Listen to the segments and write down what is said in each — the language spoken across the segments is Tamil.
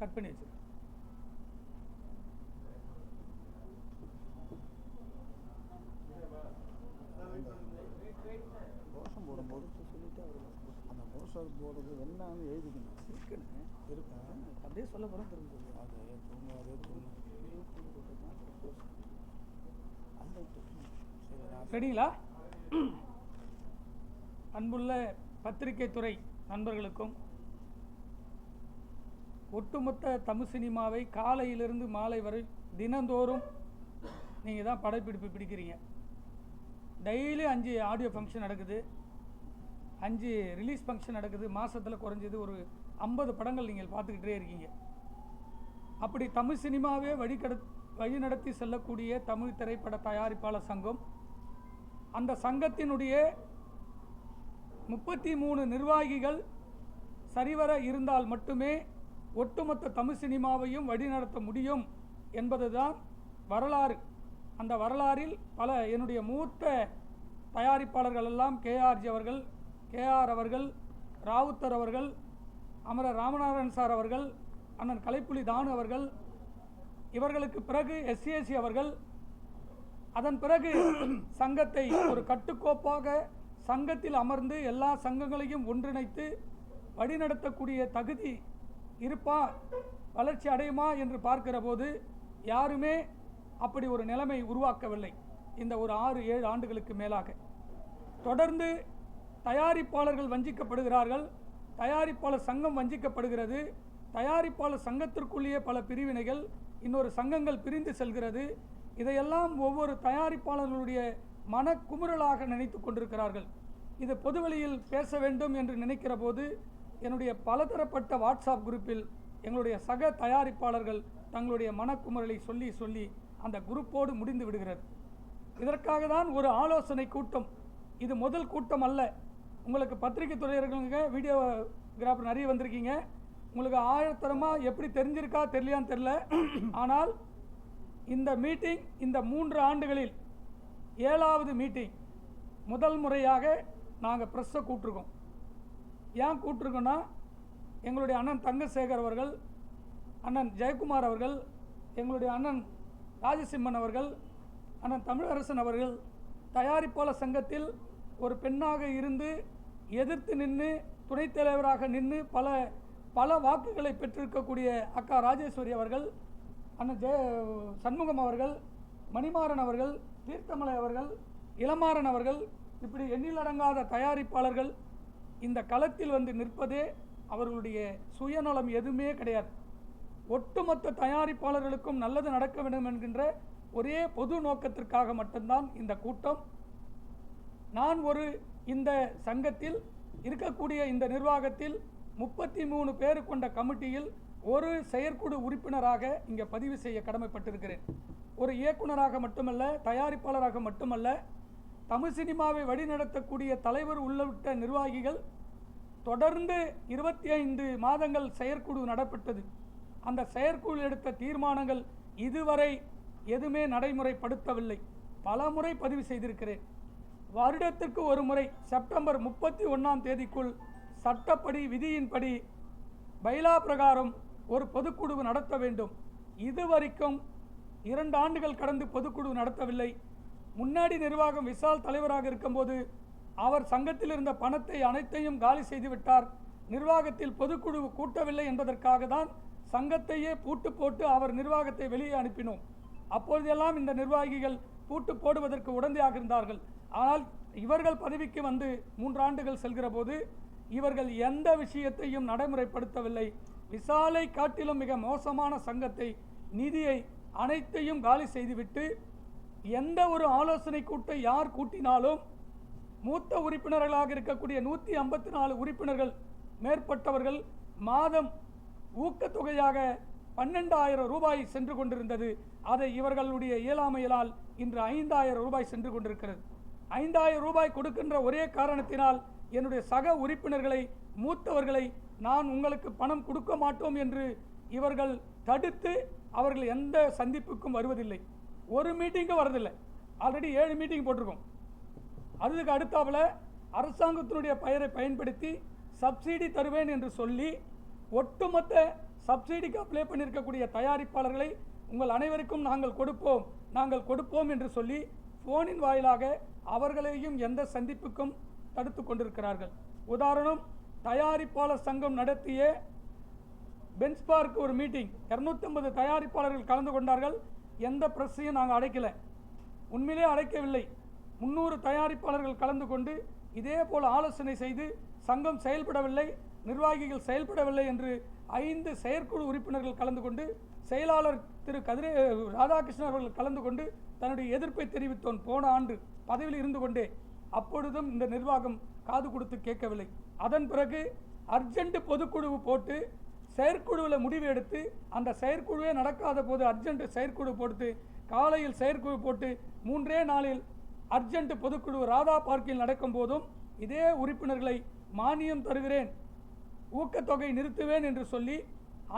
கட் பண்ணி வச்சிருக்கேன். கோஷம் போடும்போது சொல்லிட்டு அவர் அந்த கோஷம் போடுறது என்னன்னு எழுதிக்கணும். இருக்குன்னு இருக்கா? அப்படியே சொல்ல போகிறோம் திரும்ப அது தூங்க அதே தூங்க. அந்த சரி நான் ரெடிங்களா? அன்புள்ள பத்திரிகை துறை நண்பர்களுக்கும் ஒட்டுமொத்த தமிழ் சினிமாவை காலையிலிருந்து மாலை வரை தினந்தோறும் நீங்கள் தான் படப்பிடிப்பு பிடிக்கிறீங்க. டெய்லி அஞ்சு ஆடியோ ஃபங்க்ஷன் நடக்குது. அஞ்சு ரிலீஸ் ஃபங்க்ஷன் நடக்குது. மாதத்தில் குறைஞ்சது ஒரு ஐம்பது படங்கள் நீங்கள் பார்த்துக்கிட்டே இருக்கீங்க. அப்படி தமிழ் சினிமாவே வழிகட வழிநடத்தி செல்லக்கூடிய தமிழ் திரைப்பட தயாரிப்பாளர் சங்கம் அந்த சங்கத்தினுடைய முப்பத்தி மூணு நிர்வாகிகள் சரிவர இருந்தால் மட்டுமே ஒட்டுமொத்த தமிழ் சினிமாவையும் வழிநடத்த முடியும் என்பதுதான் வரலாறு. அந்த வரலாறில் பல என்னுடைய மூத்த தயாரிப்பாளர்கள் எல்லாம் கேஆர்ஜி அவர்கள் கேஆர் அவர்கள் ராவுத்தர் அவர்கள் அமரர் ராமநாதன் சார் அவர்கள் அண்ணன் கலைப்புலி தானு அவர்கள் இவர்களுக்கு பிறகு எஸ்சிஎஸ்சி அவர்கள். அதன் பிறகு சங்கத்தை ஒரு கட்டுக்கோப்பாக சங்கத்தில் அமர்ந்து எல்லா சங்கங்களையும் ஒன்றிணைத்து வழிநடத்தக்கூடிய தகுதி இருப்பா வளர்ச்சி அடையுமா என்று பார்க்கிற போது யாருமே அப்படி ஒரு நிலைமை உருவாக்கவில்லை. இந்த ஒரு ஆறு ஏழு ஆண்டுகளுக்கு மேலாக. தொடர்ந்து தயாரிப்பாளர்கள் வஞ்சிக்கப்படுகிறார்கள். தயாரிப்பாளர் சங்கம் வஞ்சிக்கப்படுகிறது. தயாரிப்பாளர் சங்கத்திற்குள்ளேயே பல பிரிவினைகள் இன்னொரு சங்கங்கள் பிரிந்து செல்கிறது. இதையெல்லாம் ஒவ்வொரு தயாரிப்பாளர்களுடைய மனக்குமுறலாக நினைத்து கொண்டிருக்கிறார்கள். இது பொதுவெளியில் பேச வேண்டும் என்று நினைக்கிற போது என்னுடைய பலதரப்பட்ட வாட்ஸ்அப் குரூப்பில் எங்களுடைய சக தயாரிப்பாளர்கள் தங்களுடைய மனக்குமுறலை சொல்லி சொல்லி அந்த குரூப்போடு முடிந்து விடுகிறது. இதற்காக தான் ஒரு ஆலோசனை கூட்டம். இது முதல் கூட்டம் அல்ல. உங்களுக்கு பத்திரிகை துறையர்களுங்க வீடியோகிராஃபர் நிறைய வந்திருக்கீங்க. உங்களுக்கு ஆழத்தரமாக எப்படி தெரிஞ்சிருக்கா தெரியலையான்னு தெரில ஆனால் இந்த மீட்டிங் இந்த மூன்று ஆண்டுகளில் ஏழாவது மீட்டிங் முதல் முறையாக நாங்கள் ப்ரெஸ்ஸை கூப்பிட்ருக்கோம் ஏன் கூப்பிட்ருக்கோன்னா எங்களுடைய அண்ணன் தங்கசேகர் அவர்கள் அண்ணன் ஜெயக்குமார் அவர்கள் எங்களுடைய அண்ணன் ராஜசிம்மன் அவர்கள் அண்ணன் தமிழரசன் அவர்கள் தயாரிப்பாளர் சங்கத்தில் ஒரு பெண்ணாக இருந்து எதிர்த்து நின்று துணைத் தலைவராக நின்று பல பல வாக்குகளை பெற்றிருக்கக்கூடிய அக்கா ராஜேஸ்வரி அவர்கள் அண்ணன் ஜெய சண்முகம் அவர்கள் மணிமாறன் அவர்கள் தீர்த்தமலை அவர்கள் இளமாறன் அவர்கள் இப்படி எண்ணிலடங்காத தயாரிப்பாளர்கள் இந்த களத்தில் வந்து நிற்பதே அவர்களுடைய சுயநலம் எதுவுமே கிடையாது. ஒட்டுமொத்த தயாரிப்பாளர்களுக்கும் நல்லது நடக்க வேண்டும் என்கின்ற ஒரே பொது நோக்கத்திற்காக மட்டும்தான் இந்த கூட்டம். நான் ஒரு இந்த சங்கத்தில் இருக்கக்கூடிய இந்த நிர்வாகத்தில் முப்பத்தி மூணு பேர் கொண்ட கமிட்டியில் ஒரு செயற்குழு உறுப்பினராக இங்கே பதிவு செய்ய கடமைப்பட்டிருக்கிறேன். ஒரு இயக்குனராக மட்டுமல்ல தயாரிப்பாளராக மட்டுமல்ல தமிழ் சினிமாவை வழிநடத்தக்கூடிய தலைவர் உள்ளிட்ட நிர்வாகிகள் தொடர்ந்து இருபத்தி ஐந்து மாதங்கள் செயற்குழு நடப்பட்டது அந்த செயற்குழு எடுத்த தீர்மானங்கள் இதுவரை எதுவுமே நடைமுறைப்படுத்தவில்லை. பல முறை பதிவு செய்திருக்கிறேன். வருடத்திற்கு ஒரு முறை செப்டம்பர் முப்பத்தி ஒன்றாம் தேதிக்குள் சட்டப்படி விதியின்படி பைலா பிரகாரம் ஒரு பொதுக்குழு நடத்த வேண்டும். இதுவரைக்கும் இரண்டு ஆண்டுகள் கடந்து பொதுக்குழு நடத்தவில்லை. முன்னாடி நிர்வாகம் விசால் தலைவராக இருக்கும்போது அவர் சங்கத்தில் இருந்த பணத்தை அனைத்தையும் காலி செய்துவிட்டார் நிர்வாகத்தில் பொதுக்குழு கூட்டவில்லை என்பதற்காக தான் சங்கத்தையே பூட்டு போட்டு அவர் நிர்வாகத்தை வெளியே அனுப்பினோம். அப்பொழுதெல்லாம் இந்த நிர்வாகிகள் பூட்டு போடுவதற்கு உடந்தையாக இருந்தார்கள். ஆனால் இவர்கள் பதவிக்கு வந்து மூன்று ஆண்டுகள் செல்கிற போது இவர்கள் எந்த விஷயத்தையும் நடைமுறைப்படுத்தவில்லை. விசாலை காட்டிலும் மிக மோசமான சங்கத்தை நிதியை அனைத்தையும் காலி செய்துவிட்டு எந்த ஒரு ஆலோசனை கூட்டை யார் கூட்டினாலும் மூத்த உறுப்பினர்களாக இருக்கக்கூடிய நூற்றி ஐம்பத்தி நாலு உறுப்பினர்கள் மேற்பட்டவர்கள் மாதம் ஊக்கத்தொகையாக பன்னெண்டாயிரம் ரூபாய் சென்று கொண்டிருந்தது. அதை இவர்களுடைய இயலாமையினால் இன்று ஐந்தாயிரம் ரூபாய் சென்று கொண்டிருக்கிறது. ஐந்தாயிரம் ரூபாய் கொடுக்கின்ற ஒரே காரணத்தினால் என்னுடைய சக உறுப்பினர்களை மூத்தவர்களை நான் உங்களுக்கு பணம் கொடுக்க மாட்டோம் என்று இவர்கள் தடுத்து அவர்கள் எந்த சந்திப்புக்கும் வருவதில்லை. ஒரு மீட்டிங்கும் வரதில்லை ஆல்ரெடி ஏழு மீட்டிங் போட்டிருக்கோம். அதுக்கு அடுத்தாப்பில் அரசாங்கத்தினுடைய பெயரை பயன்படுத்தி சப்சிடி தருவேன் என்று சொல்லி ஒட்டுமொத்த சப்சிடிக்கு அப்ளை பண்ணியிருக்கக்கூடிய தயாரிப்பாளர்களை உங்கள் அனைவருக்கும் நாங்கள் கொடுப்போம். நாங்கள் கொடுப்போம் என்று சொல்லி ஃபோனின் வாயிலாக அவர்களையும் எந்த சந்திப்புக்கும் தடுத்து கொண்டிருக்கிறார்கள். உதாரணம் தயாரிப்பாளர் சங்கம் நடத்திய பென்ச்பார்க் ஒரு மீட்டிங் இரநூத்தம்பது தயாரிப்பாளர்கள் கலந்து கொண்டார்கள். எந்த ப்ரெஸ்ஸையும் நாங்கள் அடைக்கலை. உண்மையிலே அடைக்கவில்லை. முன்னூறு தயாரிப்பாளர்கள் கலந்து கொண்டு இதே போல் ஆலோசனை செய்து சங்கம் செயல்படவில்லை நிர்வாகிகள் செயல்படவில்லை என்று ஐந்து செயற்குழு உறுப்பினர்கள் கலந்து கொண்டு செயலாளர் திரு கதிரே ராதாகிருஷ்ணன் அவர்கள் கலந்து கொண்டு தன்னுடைய எதிர்ப்பை தெரிவித்தோன் போன ஆண்டு பதவியில் இருந்து கொண்டே அப்பொழுதும் இந்த நிர்வாகம் காது கொடுத்து கேட்கவில்லை. அதன் பிறகு அர்ஜென்ட் பொதுக்குழு போட்டு செயற்குழுவில் முடிவு எடுத்து அந்த செயற்குழுவே நடக்காத போது அர்ஜென்ட் செயற்குழு போட்டு காலையில் செயற்குழு போட்டு மூன்றே நாளில் அர்ஜென்ட் பொதுக்குழு ராதா பார்க்கில் நடக்கும் போதும் இதே உறுப்பினர்களை மானியம் தருகிறேன். ஊக்கத்தொகை நிறுத்துவேன் என்று சொல்லி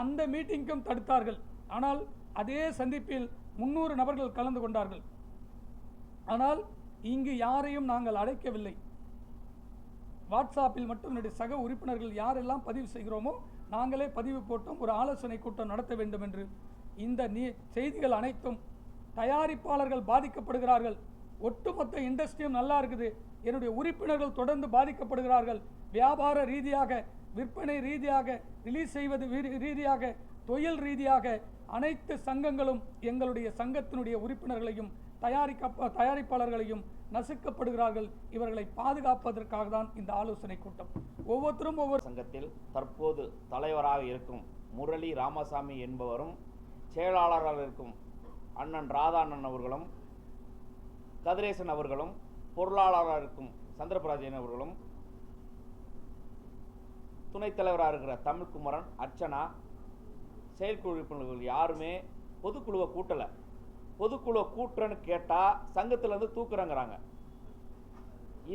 அந்த மீட்டிங்க்கும் தடுத்தார்கள். ஆனால் அதே சந்திப்பில் முன்னூறு நபர்கள் கலந்து கொண்டார்கள். ஆனால் இங்கு யாரையும் நாங்கள் அழைக்கவில்லை. வாட்ஸ்அப்பில் மட்டும் என்னுடைய சக உறுப்பினர்கள் யாரெல்லாம் பதிவு செய்கிறோமோ நாங்களே பதிவு போட்டோம் ஒரு ஆலோசனை கூட்டம் நடத்த வேண்டும் என்று. இந்த நீ செய்திகள் அனைத்தும் தயாரிப்பாளர்கள் பாதிக்கப்படுகிறார்கள். ஒட்டுமொத்த இண்டஸ்ட்ரியும் நல்லா இருக்குது. என்னுடைய உறுப்பினர்கள் தொடர்ந்து பாதிக்கப்படுகிறார்கள். வியாபார ரீதியாக விற்பனை ரீதியாக ரிலீஸ் செய்வது ரீதியாக தொழில் ரீதியாக அனைத்து சங்கங்களும் எங்களுடைய சங்கத்தினுடைய உறுப்பினர்களையும் தயாரிக்க தயாரிப்பாளர்களையும் நசுக்கப்படுகிறார்கள். இவர்களை பாதுகாப்பதற்காக தான் இந்த ஆலோசனை கூட்டம். ஒவ்வொருத்தரும் ஒவ்வொரு சங்கத்தில் தற்போது தலைவராக இருக்கும் முரளி ராமசாமி என்பவரும் செயலாளராக இருக்கும் அண்ணன் ராதா அண்ணன் அவர்களும் கதிரேசன் அவர்களும் பொருளாளராக இருக்கும் சந்திரபராஜன் அவர்களும் துணைத் தலைவராக இருக்கிற தமிழ்குமரன் அர்ச்சனா செயற்குழு உறுப்பினர்கள் யாருமே பொதுக்குழுவை கூட்டலை. பொதுக்குழு கூட்டுறேன்னு கேட்டால் சங்கத்திலேருந்து தூக்குறங்கிறாங்க.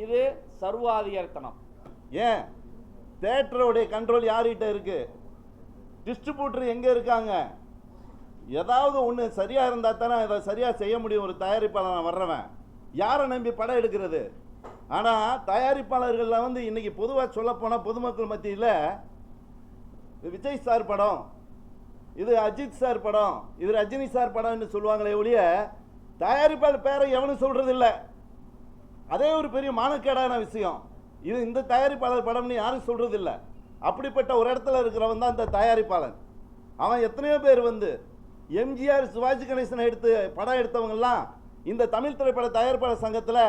இது சர்வாதிகாரத்தனம். ஏன்? தேட்டருடைய கண்ட்ரோல் யார்கிட்ட இருக்கு? டிஸ்ட்ரிபியூட்டர் எங்கே இருக்காங்க? ஏதாவது ஒன்று சரியாக இருந்தால் தானே அதை சரியாக செய்ய முடியும் ஒரு தயாரிப்பாளர் வர்றவன். யாரை நம்பி படம் எடுக்கிறது? ஆனால் தயாரிப்பாளர்களில் வந்து இன்றைக்கி பொதுவாக சொல்லப்போனால் பொதுமக்கள் மத்தியில் விஜய் சார் படம் இது அஜித் சார் படம். இது ரஜினி சார் படம்னு சொல்லுவாங்களே ஒழிய தயாரிப்பாளர் பேரை எவனும் சொல்கிறது இல்லை அதே ஒரு பெரிய மானக்கேடான விஷயம். இது இந்த தயாரிப்பாளர் படம்னு யாரும் சொல்கிறது இல்லை அப்படிப்பட்ட ஒரு இடத்துல இருக்கிறவன் தான் இந்த தயாரிப்பாளன். அவன் எத்தனையோ பேர் வந்து எம்ஜிஆர் சிவாஜி கணேசன் எடுத்து படம் எடுத்தவங்கெல்லாம் இந்த தமிழ் திரைப்பட தயாரிப்பாளர் சங்கத்தில்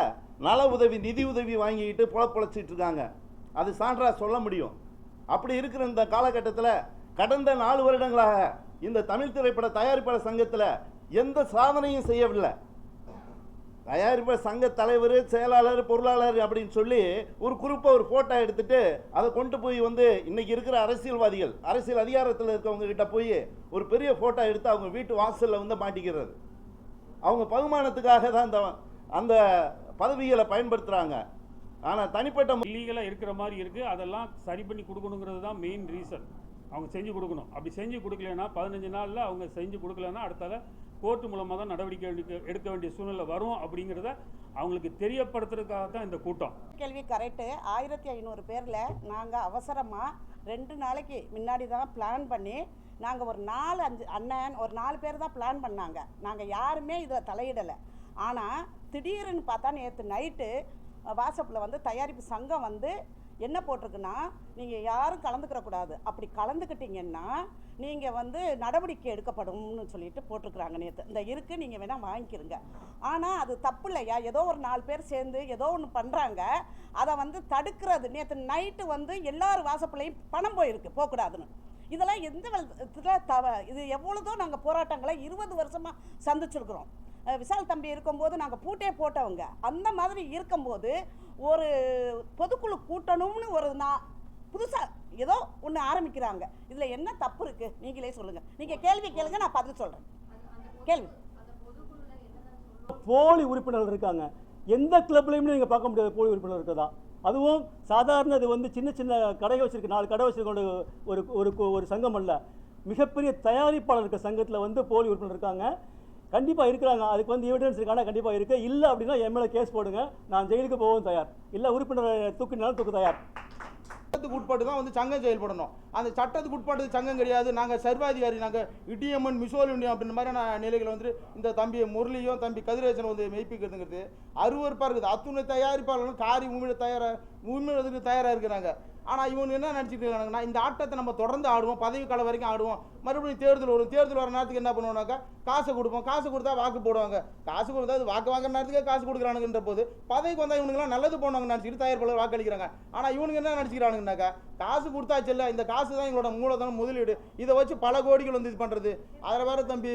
நல உதவி நிதி உதவி வாங்கிக்கிட்டு பொழப்பொழைச்சிட்டு இருக்காங்க. அது சான்றா சொல்ல முடியும். அப்படி இருக்கிற இந்த காலகட்டத்தில் கடந்த நாலு வருடங்களாக இந்த தமிழ் திரைப்பட தயாரிப்பாளர் சங்கத்தில் எந்த சாதனையும் செய்யவில்லை. தயாரிப்பாளர் சங்க தலைவர் செயலாளர் பொருளாளர் அப்படின்னு சொல்லி ஒரு குறிப்பை ஒரு ஃபோட்டோ எடுத்துட்டு அதை கொண்டு போய் வந்து இன்னைக்கு இருக்கிற அரசியல்வாதிகள் அரசியல் அதிகாரத்தில் இருக்கவங்க கிட்ட போய் ஒரு பெரிய ஃபோட்டோ எடுத்து அவங்க வீட்டு வாசலில் வந்து மாட்டிக்கிறது. அவங்க பகுமானத்துக்காக தான் அந்த அந்த பதவிகளை பயன்படுத்துகிறாங்க ஆனால் தனிப்பட்ட இல்லீகலாக இருக்கிற மாதிரி இருக்குது அதெல்லாம் சரி பண்ணி கொடுக்கணுங்கிறது தான் மெயின் ரீசன் அவங்க செஞ்சு கொடுக்கணும். அப்படி செஞ்சு கொடுக்கலனா பதினஞ்சு நாளில் அவங்க செஞ்சு கொடுக்கலன்னா அடுத்தால கோர்ட்டு மூலமாக தான் நடவடிக்கை எடுக்க- எடுக்க வேண்டிய சூழ்நிலை வரும் அப்படிங்கிறத அவங்களுக்கு தெரியப்படுத்துறதுக்காக தான் இந்த கூட்டம். கேள்வி கரெக்டு ஆயிரத்தி ஐநூறு பேரில் நாங்கள் அவசரமாக ரெண்டு நாளைக்கு முன்னாடி தான் பிளான் பண்ணி நாங்கள் ஒரு நாலு அஞ்சு அண்ணன் ஒரு நாலு பேர் தான் பிளான் பண்ணாங்க. நாங்கள் யாருமே இதில் தலையிடலை. ஆனால் திடீர்னு பார்த்தா நேற்று நைட்டு வாட்ஸ்அப்பில் வந்து தயாரிப்பு சங்கம் வந்து என்ன போட்டிருக்குன்னா நீங்கள் யாரும் கலந்துக்கிறக்கூடாது அப்படி கலந்துக்கிட்டீங்கன்னா நீங்கள் வந்து நடவடிக்கை எடுக்கப்படும்னு சொல்லிட்டு போட்டிருக்கிறாங்க நேற்று இந்த இருக்குது நீங்கள் வேணால் வாங்கிக்கிறங்க ஆனால் அது தப்பு இல்லையா? ஏதோ ஒரு நாலு பேர் சேர்ந்து ஏதோ ஒன்று பண்ணுறாங்க அதை வந்து தடுக்கிறது நேற்று நைட்டு வந்து எல்லார் வாசப்பிள்ளையும் பணம் போயிருக்கு போகக்கூடாதுன்னு. இதெல்லாம் எந்த விதத்தில் தவ இது எவ்வளோதோ நாங்கள் போராட்டங்களை இருபது வருஷமாக சந்திச்சிருக்கிறோம். விசால் தம்பி இருக்கும்போது நாங்கள் பூட்டே போட்டவங்க. அந்த மாதிரி இருக்கும்போது ஒரு பொதுக்குழு கூட்டணும்னு ஒரு நான் புதுசாக ஏதோ ஒன்று ஆரம்பிக்கிறாங்க. இதில் என்ன தப்பு இருக்குது நீங்களே சொல்லுங்கள் நீங்கள் கேள்வி கேளுங்க நான் பதில் சொல்கிறேன் கேள்வி. போலி உறுப்பினர்கள் இருக்காங்க. எந்த கிளப்லையுமே நீங்கள் பார்க்க முடியாது போலி உறுப்பினர் இருக்கதா. அதுவும் சாதாரண இது வந்து சின்ன சின்ன கடை வச்சுருக்கு நாலு கடை வச்சுருக்க ஒரு ஒரு ஒரு சங்கம் அல்ல. மிகப்பெரிய தயாரிப்பாளர் இருக்க சங்கத்தில் வந்து போலி உறுப்பினர் இருக்காங்க. கண்டிப்பாக இருக்கிறாங்க அதுக்கு வந்து எவிடன்ஸ் இருக்கானா? கண்டிப்பாக இருக்குது இல்லை அப்படின்னா என் மேலே கேஸ் போடுங்க. நான் ஜெயிலுக்கு போகவும் தயார். இல்லை உறுப்பினர் தூக்கினாலும் தூக்க தயார். சட்டத்துக்கு உட்பட்டு தான் வந்து சங்கம் செயல்படணும் அந்த சட்டத்துக்கு உட்பட்டு சங்கம் கிடையாது. நாங்கள் சர்வாதிகாரி நாங்கள் இடியம்மன் மிசோலினியம் அப்படின்ற மாதிரியான நிலைகள் வந்து இந்த தம்பி முரளியும் தம்பி கதிரேசன் வந்து மெய்ப்பிக்கிறதுங்கிறது அருவருப்பாக இருக்குது. அத்துணை தயாரிப்பாளர்களும் காரி உண்மையில தயாராக உமிழதுக்கு தயாராக இருக்கிறாங்க. ஆனால் இவங்க என்ன நினச்சிட்டு இருக்காங்கன்னா இந்த ஆட்டத்தை நம்ம தொடர்ந்து ஆடுவோம் பதவி காலம் வரைக்கும் ஆடுவோம். மறுபடியும் தேர்தல் வரும். தேர்தல் வர நேரத்துக்கு என்ன பண்ணுவோம்னாக்கா காசை கொடுப்போம். காசு கொடுத்தா வாக்கு போடுவாங்க. காசு கொடுத்தா அது வாக்கு வாங்குற நேரத்துக்கே காசு கொடுக்குறானுங்கன்ற போது பதவிக்கு வந்தால் இவனுங்களாம் நல்லது போனவங்க நினச்சிட்டு தயாரிப்பாளர் வாக்களிக்கிறாங்க. ஆனால் இவனுக்கு என்ன நினச்சிக்கிறானுங்கனாக்கா காசு கொடுத்தாச்சு இல்லை இந்த காசு தான் எங்களோட மூலதனம் முதலீடு. இதை வச்சு பல கோடிகள் வந்து இது பண்ணுறது அதில் வேறு தம்பி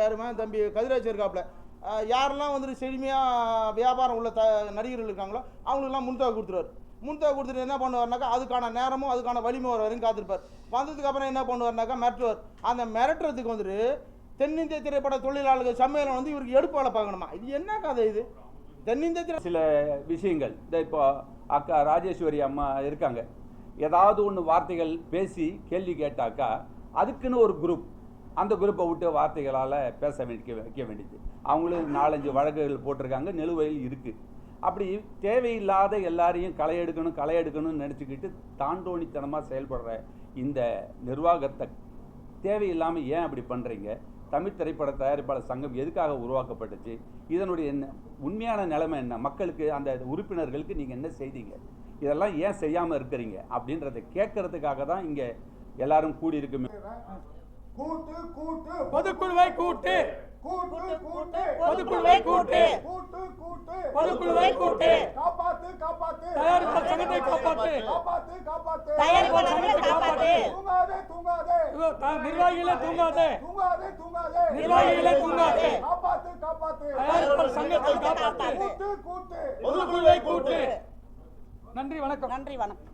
யாருமே தம்பி கதிராஜ் இருக்காப்புல. யாரெல்லாம் வந்துட்டு செழுமையாக வியாபாரம் உள்ள த நடிகர்கள் இருக்காங்களோ அவங்களுக்குலாம் முன்தொகை கொடுத்துருவார். முன்தொகை கொடுத்துட்டு என்ன பண்ணுவார்னாக்கா அதுக்கான நேரமும் அதுக்கான வலிமை வர வரைக்கும் காத்திருப்பார். வந்ததுக்கு அப்புறம் என்ன பண்ணுவார்னாக்கா மிரட்டுவார். அந்த மிரட்டுறதுக்கு வந்துட்டு தென்னிந்திய திரைப்பட தொழிலாளர்கள் சம்மேளனம் வந்து இவருக்கு எடுப்பு வேலை பார்க்கணுமா? இது என்ன கதை இது? தென்னிந்திய திரை சில விஷயங்கள். இந்த இப்போ அக்கா ராஜேஸ்வரி அம்மா இருக்காங்க. ஏதாவது ஒன்று வார்த்தைகள் பேசி கேள்வி கேட்டாக்கா அதுக்குன்னு ஒரு குரூப் அந்த குரூப்பை விட்டு வார்த்தைகளால் பேச வேண்டிய வைக்க வேண்டியது. அவங்களும் நாலஞ்சு வழக்குகள் போட்டிருக்காங்க. நிலுவையில் இருக்குது அப்படி தேவையில்லாத எல்லாரையும் களை எடுக்கணும் களை எடுக்கணும்னு நினச்சிக்கிட்டு தாண்டோணித்தனமாக செயல்படுற இந்த நிர்வாகத்தை தேவையில்லாமல் ஏன் அப்படி பண்ணுறீங்க தமிழ் திரைப்பட தயாரிப்பாளர் சங்கம் எதுக்காக உருவாக்கப்பட்டுச்சு? இதனுடைய என்ன உண்மையான நிலைமை என்ன? மக்களுக்கு அந்த உறுப்பினர்களுக்கு நீங்கள் என்ன செய்தீங்க? இதெல்லாம் ஏன் செய்யாமல் இருக்கிறீங்க? அப்படின்றத கேட்கறதுக்காக தான் இங்கே எல்லாரும் கூடியிருக்குமே. கூட்டு கூட்டு பொதுக்குழுவை கூட்டு. கூட்டு கூட்டு பொதுக்குழுவை கூட்டு பொதுக்குழுவை கூட்டு. காப்பாத்து காப்பாத்து. தயாரிப்பாளர் சங்கத்தை காப்பாத்து. காப்பாத்து. காப்பாத்து தயாரிப்பாளர் சங்கத்தை காப்பாத்து. தூங்காதே தூங்காதே. நிர்வாகிகளே தூங்காதே. தூங்காதே தூங்காதே. நிர்வாகிகளே தூங்காதே. காப்பாத்து காப்பாத்து. தயாரிப்பாளர் சங்கத்தை காப்பாத்து. கூட்டு கூட்டு. பொதுக்குழுவை கூட்டு. நன்றி வணக்கம். நன்றி வணக்கம்.